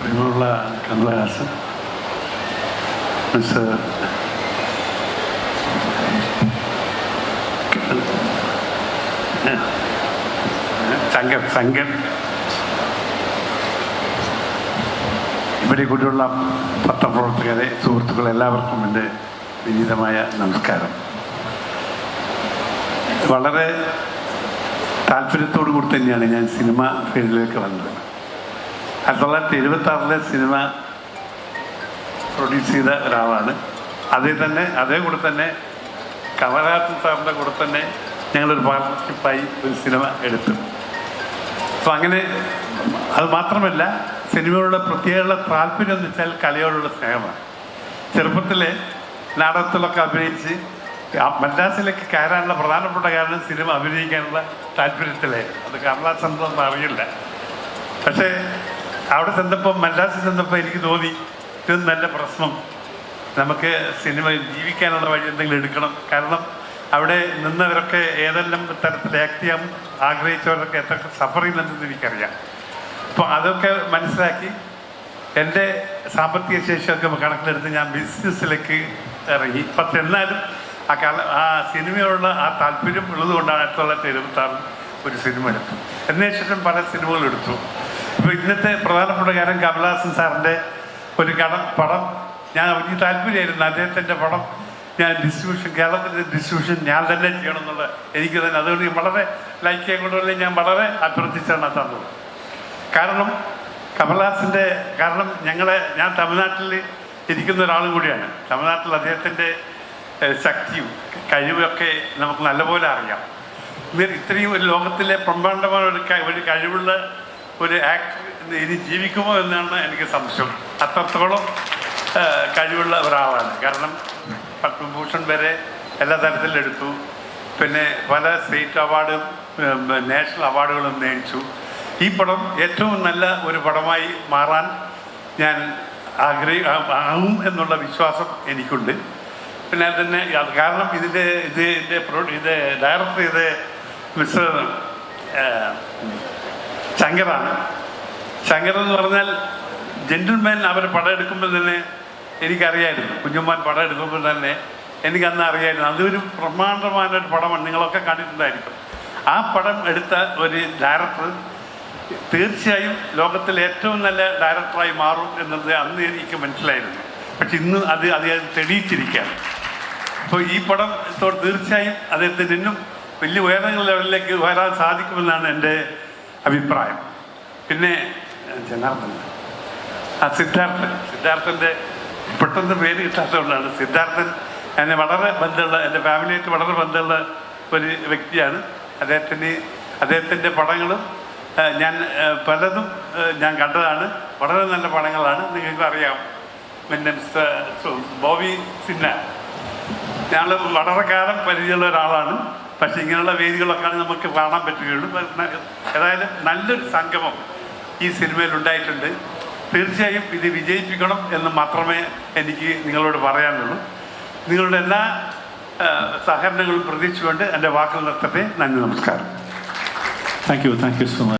പ്രിയമുള്ള കമലഹാസൻ. മിസ്റ്റർ ശങ്കർ ശങ്കർ. ഇവരെ കൂടിയുള്ള പത്രപ്രവർത്തകരെ സുഹൃത്തുക്കൾ എല്ലാവർക്കും എന്റെ വിനീതമായ നമസ്കാരം. വളരെ താല്പര്യത്തോടു കൂടി തന്നെയാണ് ഞാൻ സിനിമ ഫീൽഡിലേക്ക് വന്നത്. ആയിരത്തി തൊള്ളായിരത്തി എഴുപത്തി ആറിലെ സിനിമ പ്രൊഡ്യൂസ് ചെയ്ത ഒരാളാണ്. അതേ തന്നെ അതേ കൂടെ തന്നെ കമലഹാസൻ സാറിന്റെ കൂടെ തന്നെ ഞങ്ങളൊരു പാർട്ണർഷിപ്പായി ഒരു സിനിമ എടുത്തു. അപ്പം അങ്ങനെ അത് മാത്രമല്ല സിനിമയോടുള്ള പ്രത്യേക താല്പര്യം എന്ന് വെച്ചാൽ കലയോടുള്ള സ്നേഹമാണ്. ചെറുപ്പത്തിലെ നാടകത്തിലൊക്കെ അഭിനയിച്ച് മദ്രാസിലേക്ക് കയറാനുള്ള പ്രധാനപ്പെട്ട കാരണം സിനിമ അഭിനയിക്കാനുള്ള താല്പര്യത്തിലെ അത് കമലാസനൊന്നും അറിയില്ല. പക്ഷേ അവിടെ ചെന്നപ്പോൾ മദ്രാസിൽ ചെന്നപ്പോൾ എനിക്ക് തോന്നി ഇത് നല്ല പ്രശ്നം. നമുക്ക് സിനിമ ജീവിക്കാനുള്ള വഴി എന്തെങ്കിലും എടുക്കണം. കാരണം അവിടെ നിന്നവരൊക്കെ ഏതെല്ലാം തരത്തിൽ ആക്ട് ചെയ്യാൻ ആഗ്രഹിച്ചവരൊക്കെ എത്ര സഫർ ചെയ്യുന്നുണ്ടെന്ന് എനിക്കറിയാം. അപ്പോൾ അതൊക്കെ മനസ്സിലാക്കി എന്റെ സാമ്പത്തിക ശേഷിയൊക്കെ കണക്കിലെടുത്ത് ഞാൻ ബിസിനസ്സിലേക്ക് ഇറങ്ങി. പക്ഷെ എന്നാലും ആ കാല ആ സിനിമയോടുള്ള ആ താല്പര്യം ഉള്ളത് കൊണ്ടാണ് ആയിരത്തി തൊള്ളായിരത്തി എഴുപത്തി ഒരു സിനിമ എടുത്തു എന്നതിന് ശേഷം പല സിനിമകൾ എടുത്തു. ഇപ്പോൾ ഇന്നത്തെ പ്രധാനപ്പെട്ട കാര്യം കമലഹാസൻ സാറിന്റെ ഒരു കട പടം. ഞാൻ എനിക്ക് താല്പര്യമായിരുന്നു. അദ്ദേഹത്തിന്റെ പടം ഞാൻ ഡിസ്ട്രിബ്യൂഷൻ കേരളത്തിന്റെ ഡിസ്ട്രിബ്യൂഷൻ ഞാൻ തന്നെ ചെയ്യണം എന്നുള്ള എനിക്ക് തന്നെ. അതുകൊണ്ട് വളരെ ലൈക്ക് ചെയ്തുകൊണ്ടുള്ള ഞാൻ വളരെ അഭ്യർത്ഥിച്ചാണ് തന്നത് കാരണം കമൽഹാസിന്റെ കാരണം ഞങ്ങളെ ഞാൻ തമിഴ്നാട്ടിൽ ഇരിക്കുന്ന ഒരാളും കൂടിയാണ്. തമിഴ്നാട്ടിൽ അദ്ദേഹത്തിന്റെ ഏഹ്, ശക്തിയും കഴിവൊക്കെ നമുക്ക് നല്ലപോലെ അറിയാം. ഇത് ഇത്രയും ഒരു ലോകത്തിലെ പ്രമ്പാണ്ഡമായ ഒരു കഴിവുള്ള ഒരു ആക്ടർ ഇനി ജീവിക്കുമോ എന്നാണ് എനിക്ക് സംശയം. അത്രത്തോളം കഴിവുള്ള ഒരാളാണ്. കാരണം പത്മഭൂഷൺ വരെ എല്ലാ തരത്തിലും എടുത്തു. പിന്നെ പല സ്റ്റേറ്റ് അവാർഡും നാഷണൽ അവാർഡുകളും നേടിച്ചു. ഈ പടം ഏറ്റവും നല്ല ഒരു പടമായി മാറാൻ ഞാൻ ആഗ്രഹി ആവും എന്നുള്ള വിശ്വാസം എനിക്കുണ്ട്. പിന്നെ തന്നെ കാരണം ഇതിന്റെ ഇത് ഇതിന്റെ പ്രൊ ഇത് ഡയറക്ടർ ചെയ്ത് മിസ്റ്റർ ശങ്കറാണ്. ശങ്കർ എന്ന് പറഞ്ഞാൽ ജെന്റിൽമാൻ അവർ പടം എടുക്കുമ്പോൾ തന്നെ എനിക്കറിയായിരുന്നു. കുഞ്ഞുമാൻ പടം എടുക്കുമ്പോൾ തന്നെ എനിക്കന്ന് അറിയായിരുന്നു. അതൊരു പ്രമാണ്ടമായ ഒരു പടമാണ്. നിങ്ങളൊക്കെ കണ്ടിട്ടുണ്ടായിരിക്കും. ആ പടം എടുത്ത ഒരു ഡയറക്ടർ തീർച്ചയായും ലോകത്തിലെ ഏറ്റവും നല്ല ഡയറക്ടറായി മാറും എന്നത് അന്ന് എനിക്ക് മനസ്സിലായിരുന്നു. പക്ഷെ ഇന്ന് അത് അദ്ദേഹം തെളിയിച്ചിരിക്കുകയാണ്. അപ്പോൾ ഈ പടം തീർച്ചയായും അദ്ദേഹത്തിന് ഇന്നും വലിയ ലെവലിലേക്ക് വരാൻ സാധിക്കുമെന്നാണ് എന്റെ അഭിപ്രായം. പിന്നെ ജനാർദ്ദൻ ആ സിദ്ധാർത്ഥൻ. സിദ്ധാർത്ഥന്റെ പെട്ടെന്ന് പേര് കിട്ടാത്തതുകൊണ്ടാണ്. സിദ്ധാർത്ഥൻ എന്നെ വളരെ ബന്ധമുള്ള എന്റെ ഫാമിലിയായിട്ട് വളരെ ബന്ധമുള്ള ഒരു വ്യക്തിയാണ്. അദ്ദേഹത്തിന് അദ്ദേഹത്തിന്റെ പടങ്ങളും ഞാൻ പലതും ഞാൻ കണ്ടതാണ്. വളരെ നല്ല പടങ്ങളാണ്. നിങ്ങൾക്ക് അറിയാം. പിന്നെ മിസ്റ്റർ ബോബി സിന്ന. ഞങ്ങൾ വളരെ കാലം പരിചയമുള്ള ഒരാളാണ്. പക്ഷെ ഇങ്ങനെയുള്ള വേദികളൊക്കെയാണ് നമുക്ക് കാണാൻ പറ്റുകയുള്ളൂ. ഏതായാലും നല്ലൊരു സംഗമം ഈ സിനിമയിൽ ഉണ്ടായിട്ടുണ്ട്. തീർച്ചയായും ഇത് വിജയിപ്പിക്കണം എന്ന് മാത്രമേ എനിക്ക് നിങ്ങളോട് പറയാനുള്ളൂ. നിങ്ങളുടെ എല്ലാ സഹകരണങ്ങളും പ്രതീക്ഷിച്ചുകൊണ്ട് എന്റെ വാക്കുകൾ നിർത്തട്ടെ. നന്ദി നമസ്കാരം. Thank you thank you so much.